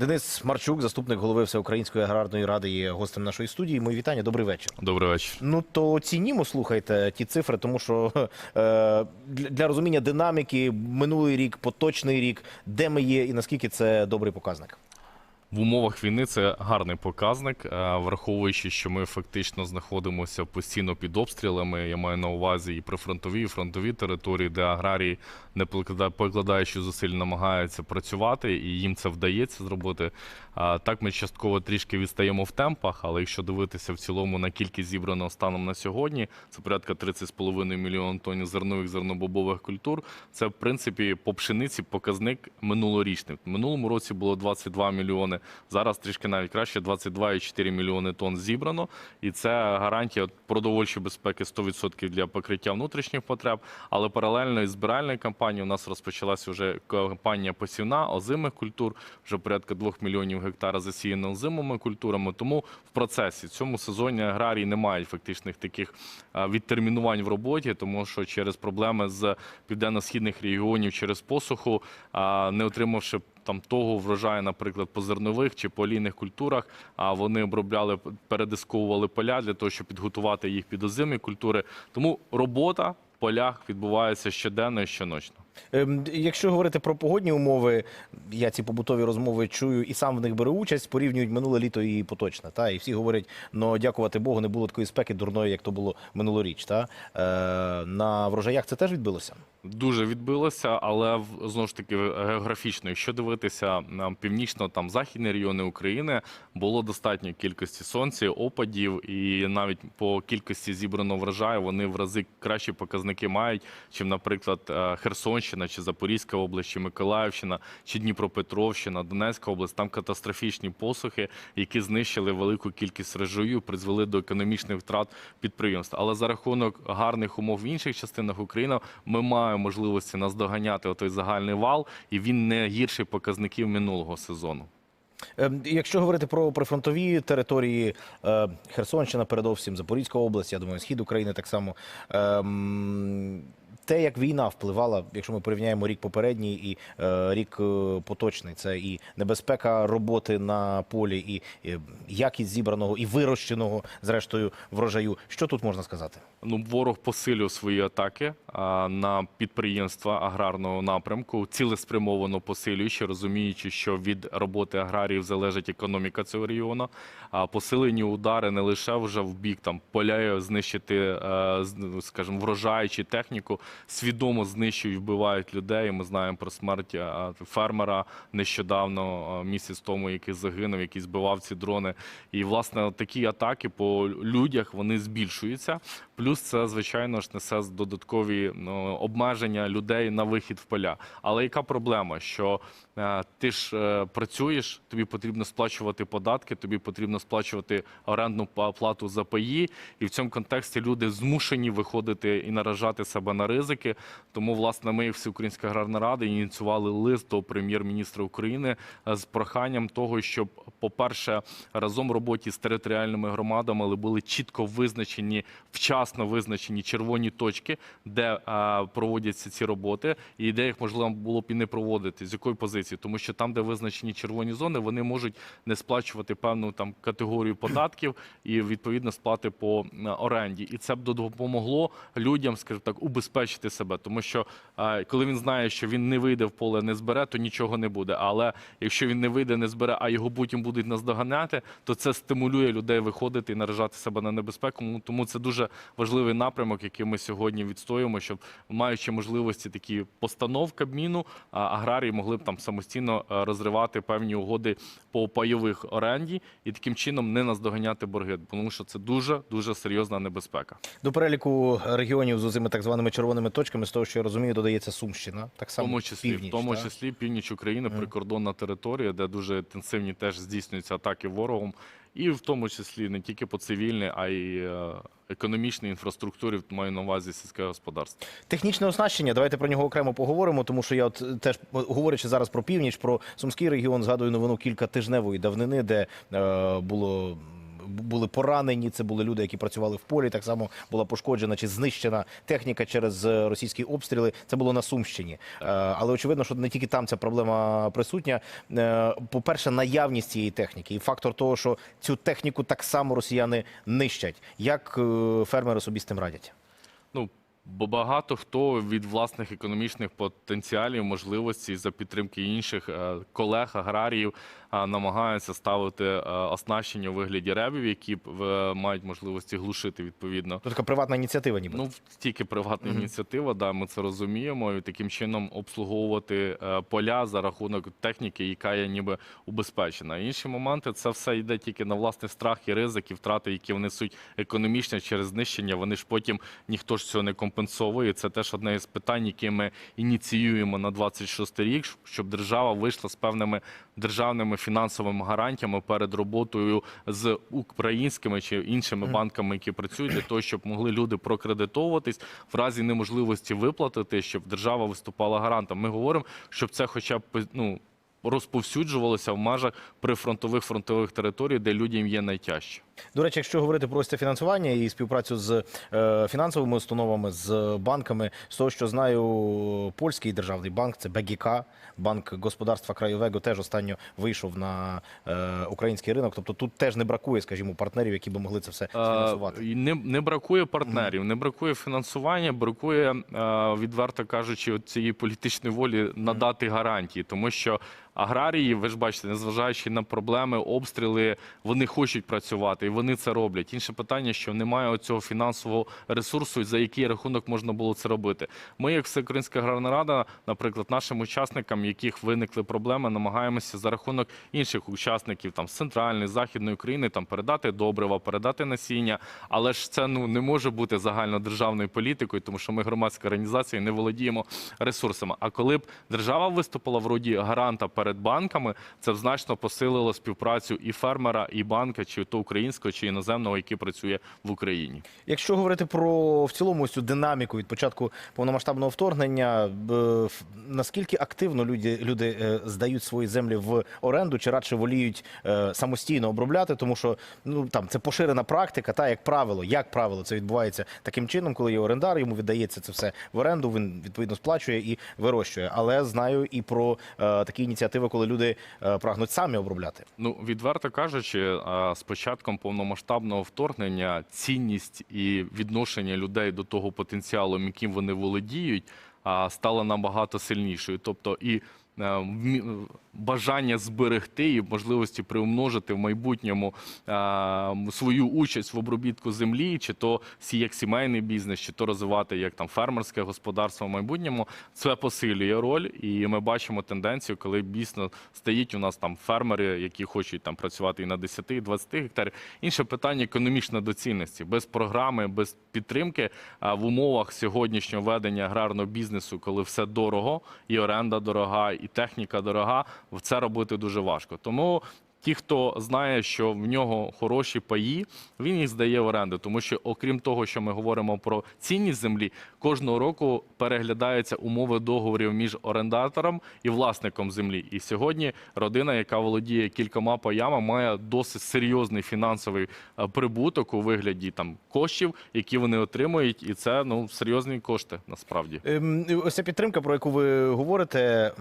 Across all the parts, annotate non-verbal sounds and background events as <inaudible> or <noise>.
Денис Марчук, заступник голови Всеукраїнської аграрної ради, є гостем нашої студії. Мої вітання, добрий вечір. Добрий вечір. Ну то оцінімо, слухайте ті цифри, тому що е, для, для розуміння динаміки минулий рік, поточний рік, де ми є і наскільки це добрий показник. В умовах війни це гарний показник, е, враховуючи, що ми фактично знаходимося постійно під обстрілами. Я маю на увазі і прифронтові, і фронтові території, де аграрії, не поклада- покладаючи зусиль, намагаються працювати, і їм це вдається зробити. Так, ми частково трішки відстаємо в темпах, але якщо дивитися в цілому на кількість зібраного станом на сьогодні, це порядка 30,5 мільйон тонн зернових зернобобових культур. Це в принципі по пшениці показник минулорічний. В минулому році було 22 мільйони. Зараз трішки навіть краще 22,4 мільйони тонн зібрано, і це гарантія продовольчої безпеки 100% для покриття внутрішніх потреб. Але паралельно із збиральною кампанією у нас розпочалася вже кампанія посівна озимих культур. Вже порядка 2 мільйонів гектара засіяно озимими культурами. Тому в процесі в цьому сезоні аграрії не мають фактичних таких відтермінувань в роботі, тому що через проблеми з південно-східних регіонів через посуху, не отримавши там того врожаю, наприклад, по зернових чи по олійних культурах, а вони обробляли, передисковували поля для того, щоб підготувати їх під озимі культури. Тому робота в полях відбувається щоденно і щоночно. Ем, Якщо говорити про погодні умови, я ці побутові розмови чую і сам в них беру участь, порівнюють минуле літо і поточне. Та? І всі говорять, ну дякувати Богу, не було такої спеки дурної, як то було минулоріч. Та? Е, на врожаях це теж відбилося? Дуже відбилося, але знову ж таки географічно, якщо дивитися на північно там західні регіони України, було достатньо кількості сонця, опадів, і навіть по кількості зібраного врожаю вони в рази кращі показники мають, чим, наприклад, е, Херсонщина чи Запорізька область, чи Миколаївщина, чи Дніпропетровщина, Донецька область. Там катастрофічні посухи, які знищили велику кількість режою, призвели до економічних втрат підприємств. Але за рахунок гарних умов в інших частинах України ми маємо можливості наздоганяти той загальний вал, і він не гірший показників минулого сезону. Ем, Якщо говорити про прифронтові території, е, Херсонщина, передовсім Запорізька область, я думаю, схід України так само. Те, як війна впливала, якщо ми порівняємо рік попередній і е, рік е, поточний, це і небезпека роботи на полі, і е, якість зібраного і вирощеного, зрештою, врожаю. Що тут можна сказати? Ну, ворог посилює свої атаки на підприємства аграрного напрямку, цілеспрямовано посилюючи, розуміючи, що від роботи аграріїв залежить економіка цього регіону. А посилені удари не лише вже в бік там поля знищити, скажімо, врожай техніку, свідомо знищують, вбивають людей. Ми знаємо про смерть фермера нещодавно місяць тому, який загинув, який збивав ці дрони. І власне такі атаки по людях вони збільшуються. Плюс це, звичайно ж, несе додаткові ну, обмеження людей на вихід в поля. Але яка проблема? Що е, ти ж е, працюєш, тобі потрібно сплачувати податки, тобі потрібно сплачувати орендну плату за паї, і в цьому контексті люди змушені виходити і наражати себе на ризики. Тому, власне, ми, Всеукраїнська аграрна рада, ініціювали лист до прем'єр-міністра України е, з проханням того, щоб, по-перше, разом роботі з територіальними громадами але були чітко визначені, вчасно визначені червоні точки, де е, проводяться ці роботи, і де їх можливо було б і не проводити. З якої позиції? Тому що там, де визначені червоні зони, вони можуть не сплачувати певну там категорію податків і відповідно сплати по е, оренді. І це б допомогло людям, скажімо так, убезпечити себе, тому що коли він знає, що він не вийде в поле, не збере, то нічого не буде. Але якщо він не вийде, не збере, а його потім будуть наздоганяти, то це стимулює людей виходити і наражати себе на небезпеку. Тому це дуже важливий напрямок, який ми сьогодні відстоюємо, щоб маючи можливості такі постанов Кабміну, аграрії могли б там самостійно розривати певні угоди по пайових оренді і таким чином не наздоганяти борги, тому що це дуже дуже серйозна небезпека. До переліку регіонів з цими так званими червоними точками, з того, що я розумію, додається Сумщина. Так В само тому числі, північ, в тому та? числі північ України, прикордонна територія, де дуже інтенсивні теж здійснюються атаки ворогом, і в тому числі не тільки по цивільній, а й е, економічній інфраструктурі, маю на увазі сільське господарство. Технічне оснащення, давайте про нього окремо поговоримо, тому що я от е, теж говорячи зараз про північ, про Сумський регіон, згадую новину кілька тижневої давнини, де е, було були поранені, це були люди, які працювали в полі. Так само була пошкоджена чи знищена техніка через е, російські обстріли. Це було на Сумщині. Е, Але очевидно, що не тільки там ця проблема присутня. Е, По-перше, наявність цієї техніки і фактор того, що цю техніку так само росіяни нищать. Як фермери собі з тим радять? Ну, бо багато хто від власних економічних потенціалів, можливостей за підтримки інших колег, аграріїв намагаються ставити е, оснащення у вигляді ребів, які мають можливості глушити відповідно. Ну, така приватна ініціатива, ніби. Ну, тільки приватна ініціатива, да, ми це розуміємо, і таким чином обслуговувати е, поля за рахунок техніки, яка є ніби убезпечена. Інші моменти це все йде тільки на власний страх і ризик, і втрати, які внесуть економічно через знищення. Вони ж потім ніхто ж цього не компенсовує. Це теж одне із питань, які ми ініціюємо на 26 рік, щоб держава вийшла з певними державними фінансовими гарантіями перед роботою з українськими чи іншими банками, які працюють для того, щоб могли люди прокредитовуватись в разі неможливості виплатити, щоб держава виступала гарантом. Ми говоримо, щоб це, хоча б ну. Розповсюджувалося в межах прифронтових фронтових територій, де людям є найтяжче. До речі, якщо говорити про ось це фінансування і співпрацю з е, фінансовими установами, з банками, з того, що знаю, польський державний банк це БГК, банк господарства Крайовего, теж останньо вийшов на е, український ринок. Тобто тут теж не бракує, скажімо, партнерів, які би могли це все фінансувати. Е, і Не, не бракує партнерів, не бракує фінансування, бракує, відверто кажучи, цієї політичної волі надати гарантії, тому що. Аграрії, ви ж бачите, незважаючи на проблеми, обстріли, вони хочуть працювати вони це роблять. Інше питання, що немає цього фінансового ресурсу, за який рахунок можна було це робити. Ми, як Всеукраїнська аграрна рада, наприклад, нашим учасникам, яких виникли проблеми, намагаємося за рахунок інших учасників там з центральної західної України там передати добрива, передати насіння. Але ж це ну не може бути загальнодержавною політикою, тому що ми громадська організація і не володіємо ресурсами. А коли б держава виступила в роді гаранта перед банками, це б значно посилило співпрацю і фермера, і банка, чи то українського, чи іноземного, який працює в Україні. Якщо говорити про в цілому цю динаміку від початку повномасштабного вторгнення, наскільки активно люди, люди е, здають свої землі в оренду, чи радше воліють е, самостійно обробляти, тому що ну там це поширена практика, та як правило, як правило, це відбувається таким чином, коли є орендар, йому віддається це все в оренду. Він відповідно сплачує і вирощує. Але знаю і про е, такі ініціативи, коли люди е, прагнуть самі обробляти. Ну, відверто кажучи, з початком повномасштабного вторгнення цінність і відношення людей до того потенціалу, яким вони володіють, стала набагато сильнішою. Тобто і бажання зберегти і можливості приумножити в майбутньому свою участь в обробітку землі, чи то як сімейний бізнес, чи то розвивати як там фермерське господарство в майбутньому, це посилює роль, і ми бачимо тенденцію, коли дійсно стоїть у нас там фермери, які хочуть там працювати і на 10, і 20 гектарів. Інше питання економічної доцільності без програми, без підтримки в умовах сьогоднішнього ведення аграрного бізнесу, коли все дорого, і оренда дорога, і техніка дорога, це робити дуже важко. Тому. Ті, хто знає, що в нього хороші паї, він їх здає в оренду, тому що, окрім того, що ми говоримо про цінність землі, кожного року переглядаються умови договорів між орендатором і власником землі. І сьогодні родина, яка володіє кількома паями, має досить серйозний фінансовий е, прибуток у вигляді там коштів, які вони отримують, і це ну серйозні кошти насправді. Ем, Ось ця підтримка, про яку ви говорите.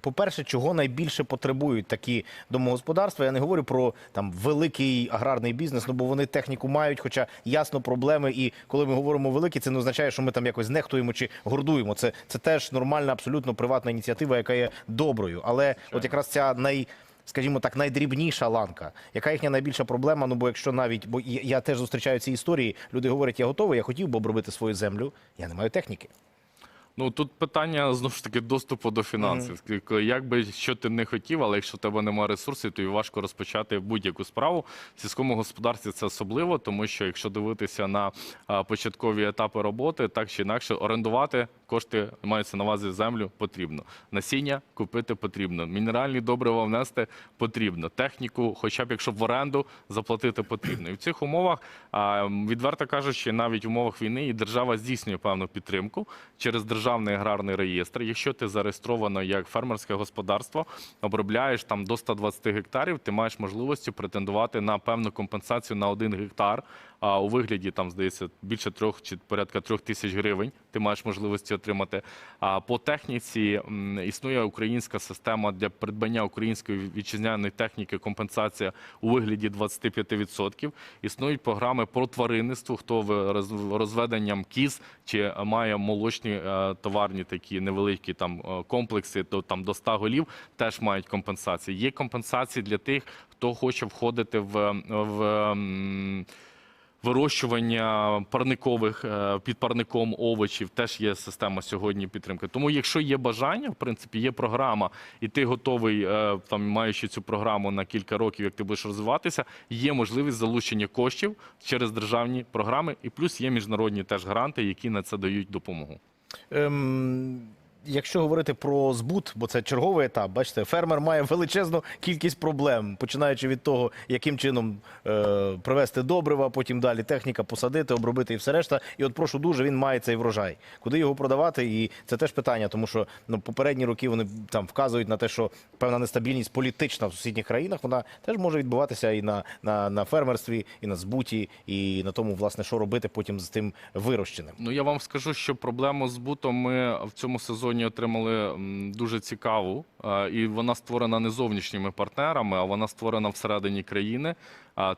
По-перше, чого найбільше потребують такі домогосподарства? Я не говорю про там великий аграрний бізнес, ну бо вони техніку мають, хоча ясно проблеми. І коли ми говоримо великі, це не означає, що ми там якось нехтуємо чи гордуємо. Це, це теж нормальна, абсолютно приватна ініціатива, яка є доброю. Але от якраз ця най. Скажімо так, найдрібніша ланка. Яка їхня найбільша проблема? Ну бо якщо навіть, бо я теж зустрічаю ці історії, люди говорять, я готовий, я хотів би обробити свою землю, я не маю техніки. Ну тут питання знову ж таки доступу до фінансів. Mm Як би що ти не хотів, але якщо в тебе немає ресурсів, то важко розпочати будь-яку справу. В сільському господарстві це особливо, тому що якщо дивитися на початкові етапи роботи, так чи інакше орендувати кошти мається на увазі землю потрібно. Насіння купити потрібно. Мінеральні добрива внести потрібно. Техніку, хоча б якщо в оренду заплатити потрібно. І в цих умовах, відверто кажучи, навіть в умовах війни і держава здійснює певну підтримку через державний аграрний реєстр. Якщо ти зареєстровано як фермерське господарство, обробляєш там до 120 гектарів, ти маєш можливості претендувати на певну компенсацію на один гектар. А у вигляді там здається більше трьох чи порядка трьох тисяч гривень. Ти маєш можливості отримати. А по техніці існує українська система для придбання української вітчизняної техніки. Компенсація у вигляді 25%. Існують програми по тваринництву, хто розведенням кіз чи має молочні е, товарні такі невеликі там е, комплекси, то там до 100 голів теж мають компенсації. Є компенсації для тих, хто хоче входити в, в вирощування парникових е, під парником овочів теж є система сьогодні підтримки. Тому, якщо є бажання, в принципі, є програма, і ти готовий, е, там маючи цю програму на кілька років, як ти будеш розвиватися, є можливість залучення коштів через державні програми, і плюс є міжнародні теж гранти, які на це дають допомогу. Ем, якщо говорити про збут, бо це черговий етап, бачите, фермер має <laughs> величезну кількість проблем, починаючи від того, яким чином е, привезти добрива, потім далі техніка, посадити, обробити і все решта. І от прошу дуже, він має цей врожай. Куди його продавати? І це теж питання, тому що ну, попередні роки вони там вказують на те, що певна нестабільність політична в сусідніх країнах, вона теж може відбуватися і на, на, на фермерстві, і на збуті, і на тому, власне, що робити потім з тим вирощеним. Ну я вам скажу, що проблему з бутом ми в цьому сезоні отримали дуже цікаву, е, і вона створена не зовнішніми партнерами, а вона створена всередині країни.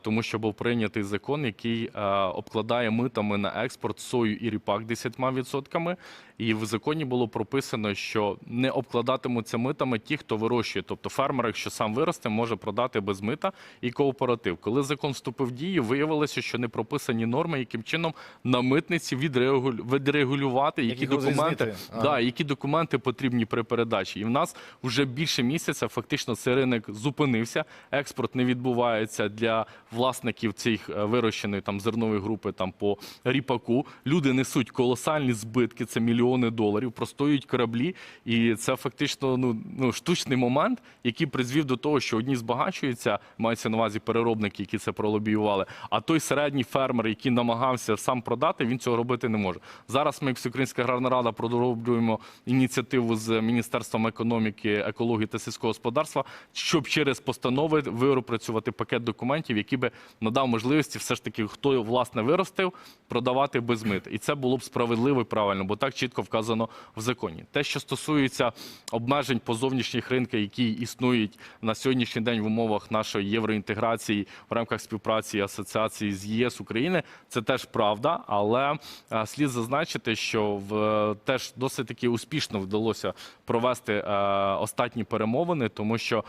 Тому що був прийнятий закон, який обкладає митами на експорт сою і ріпак 10%. І в законі було прописано, що не обкладатимуться митами ті, хто вирощує. Тобто фермер, якщо сам виросте, може продати без мита і кооператив. Коли закон вступив в дію, виявилося, що не прописані норми, яким чином на митниці відрегулю- відрегулювати, які документи. Ага. да, які документи потрібні при передачі. І в нас вже більше місяця фактично цей ринок зупинився. Експорт не відбувається для власників цих е, вирощеної там зернової групи там по ріпаку. Люди несуть колосальні збитки, це мільйони доларів, простоюють кораблі, і це фактично ну, ну штучний момент, який призвів до того, що одні збагачуються, мається на увазі переробники, які це пролобіювали. А той середній фермер, який намагався сам продати, він цього робити не може. Зараз ми, як Всеукраїнська аграрна рада, продовжуємо ініціативу з Міністерством економіки, екології та сільського господарства, щоб через постанови випрацювати пакет документів, які би надав можливості все ж таки, хто власне виростив, продавати без мит. І це було б справедливо і правильно, бо так чітко вказано в законі. Те, що стосується обмежень по зовнішніх ринках, які існують на сьогоднішній день в умовах нашої євроінтеграції в рамках співпраці і асоціації з ЄС України, це теж правда, але е, слід зазначити, що в е, теж досить таки успішно вдалося провести е, останні перемовини, тому що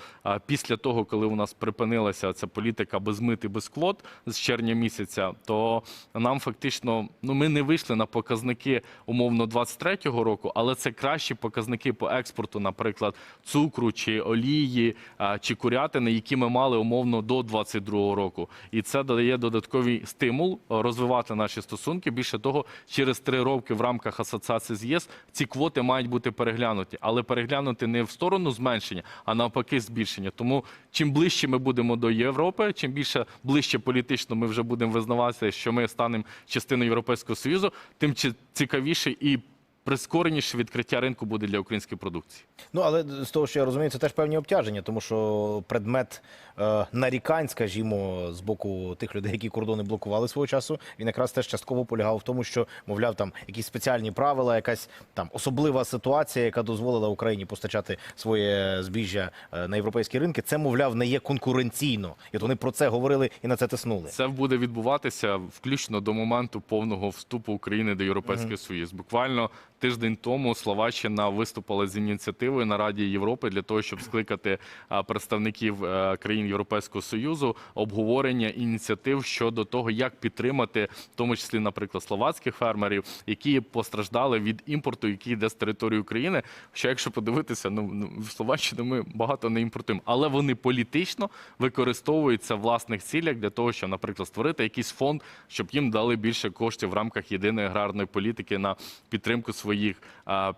після того, коли у нас припинилася ця політика без мит і без квот з червня місяця, то нам фактично ну ми не вийшли на показники умовно 23-го року, але це кращі показники по експорту, наприклад, цукру чи олії чи курятини, які ми мали умовно до 22-го року. І це дає додатковий стимул розвивати наші стосунки. Більше того, через три роки в рамках асоціації з ЄС ці квоти мають бути переглянуті, але переглянути не в сторону зменшення, а навпаки, збільшення. Тому чим ближче ми будемо до Європи, чим більше ближче політично ми вже будемо визнаватися, що ми станемо частиною Європейського союзу, тим цікавіше і прискореніше відкриття ринку буде для української продукції. Ну, але з того, що я розумію, це теж певні обтяження, тому що предмет е, нарікань, скажімо, з боку тих людей, які кордони блокували свого часу, він якраз теж частково полягав в тому, що, мовляв, там якісь спеціальні правила, якась там особлива ситуація, яка дозволила Україні постачати своє збіжжя е, на європейські ринки. Це, мовляв, не є конкуренційно. І от вони про це говорили і на це тиснули. Це буде відбуватися включно до моменту повного вступу України до Європейського Союзу. Буквально тиждень тому Словаччина виступила з ініціативою на Раді Європи для того, щоб скликати представників е, країн Європейського Союзу обговорення ініціатив щодо того, як підтримати, в тому числі, наприклад, словацьких фермерів, які постраждали від імпорту, який йде з території України. Що якщо подивитися, ну ну, в Словаччину ми багато не імпортуємо, але вони політично використовуються в власних цілях для того, щоб, наприклад, створити якийсь фонд, щоб їм дали більше коштів в рамках єдиної аграрної політики на підтримку своїх своїх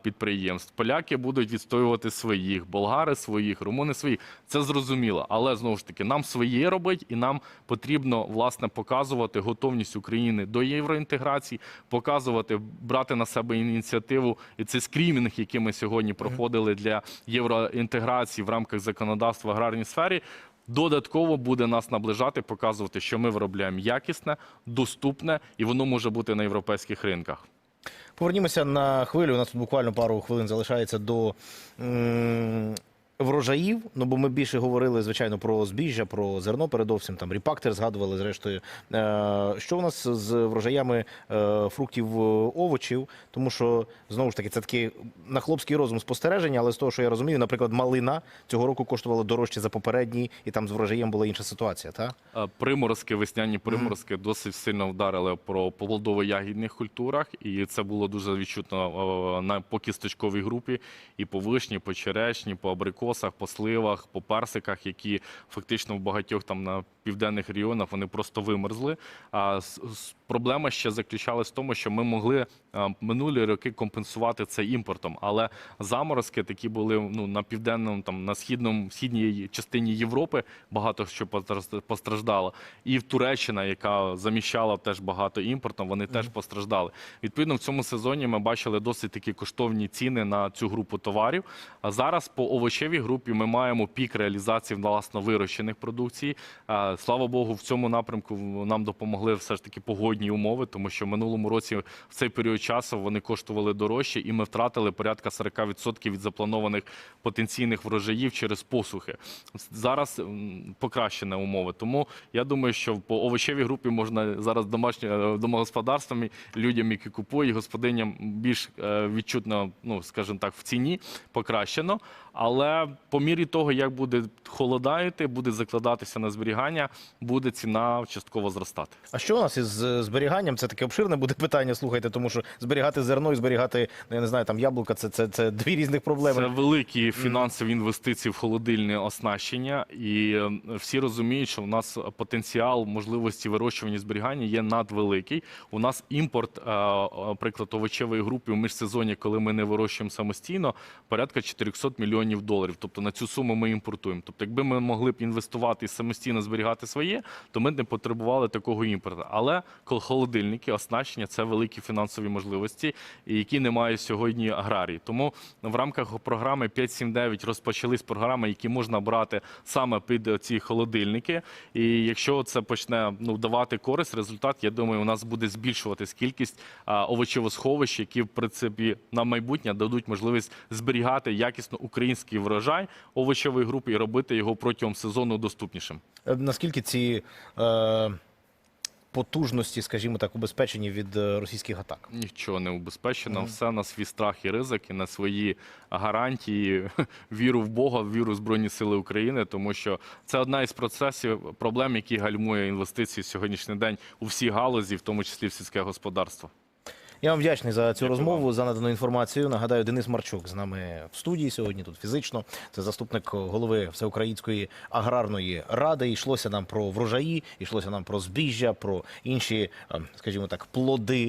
підприємств, поляки будуть відстоювати своїх, болгари своїх, румуни своїх. Це зрозуміло. Але знову ж таки, нам своє робить, і нам потрібно власне показувати готовність України до євроінтеграції, показувати, брати на себе ініціативу. І це скрімінг, який ми сьогодні проходили для євроінтеграції в рамках законодавства в аграрній сфері. Додатково буде нас наближати, показувати, що ми виробляємо якісне, доступне, і воно може бути на європейських ринках. Повернімося на хвилю. У нас тут буквально пару хвилин залишається до врожаїв. Ну бо ми більше говорили, звичайно, про збіжжя, про зерно передовсім. Там ріпактер згадували зрештою. Е, що у нас з врожаями е, фруктів е, овочів? Тому що знову ж таки це такі на хлопський розум спостереження, але з того, що я розумію, наприклад, малина цього року коштувала дорожче за попередній, і там з врожаєм була інша ситуація. Та Приморозки, весняні приморозки досить сильно вдарили про плодово-ягідних культурах, і це було дуже відчутно на по кісточковій групі, і по вишні, по черешні, по абрикосах, по сливах, по персиках, які фактично в багатьох там на південних регіонах вони просто вимерзли. А проблема ще заключалась в тому, що ми могли е, минулі роки компенсувати це імпортом, але заморозки такі були ну на південному, там на східному східній частині Європи багато що постраждало. І в Туреччина, яка заміщала теж багато імпортом, вони теж постраждали. Відповідно, в цьому сезоні ми бачили досить такі коштовні ціни на цю групу товарів. А зараз по овочевій групі ми маємо пік реалізації власно вирощених продукцій. Слава Богу, в цьому напрямку нам допомогли все ж таки погодні умови, тому що в минулому році в цей період часу вони коштували дорожче, і ми втратили порядка 40% від запланованих потенційних врожаїв через посухи. Зараз покращені умови. Тому я думаю, що по овочевій групі можна зараз домашнім домогосподарствам, людям, які купують, господиням більш е, відчутно, ну скажімо так, в ціні покращено. Але по мірі того, як буде холодати, буде закладатися на зберігання, буде ціна частково зростати. А що у нас із е, зберіганням? Це таке обширне буде питання. Слухайте, тому що зберігати зерно і зберігати, ну, я не знаю, там яблука це, це, це дві різних проблеми. Це великі фінансові інвестиції в холодильне оснащення, і е, всі розуміють, що у нас потенціал можливості вирощування і зберігання є надвеликий. У нас імпорт, е, е, овочевої групи у міжсезоні, коли ми не вирощуємо самостійно, порядка 400 мільйонів доларів. Тобто на цю суму ми імпортуємо. Тобто, якби ми могли б інвестувати і самостійно зберігати своє, то ми не потребували такого імпорту. Але холодильники, оснащення це великі фінансові можливості, які не мають сьогодні аграрії. Тому в рамках програми 5.7.9 розпочались програми, які можна брати саме під ці холодильники. І якщо це почне ну давати користь, результат, я думаю, у нас буде збільшуватись кількість овочевосховищ, які в принципі на майбутнє дадуть можливість зберігати якісно український врожай овочевої групи і робити його протягом сезону доступнішим. Наскільки ці е, потужності, скажімо так, убезпечені від е, російських атак? Нічого не убезпечено, все на свій страх і ризик, і на свої гарантії, <laughs> віру в Бога, віру в Збройні Сили України, тому що це одна із процесів проблем, які гальмує інвестиції в сьогоднішній день у всі галузі, в тому числі в сільське господарство. Я вам вдячний за цю розмову, за надану інформацію. Нагадаю, Денис Марчук з нами в студії сьогодні, тут фізично. Це заступник голови Всеукраїнської аграрної ради. Йшлося нам про врожаї, йшлося нам про збіжжя, про інші, е, скажімо так, плоди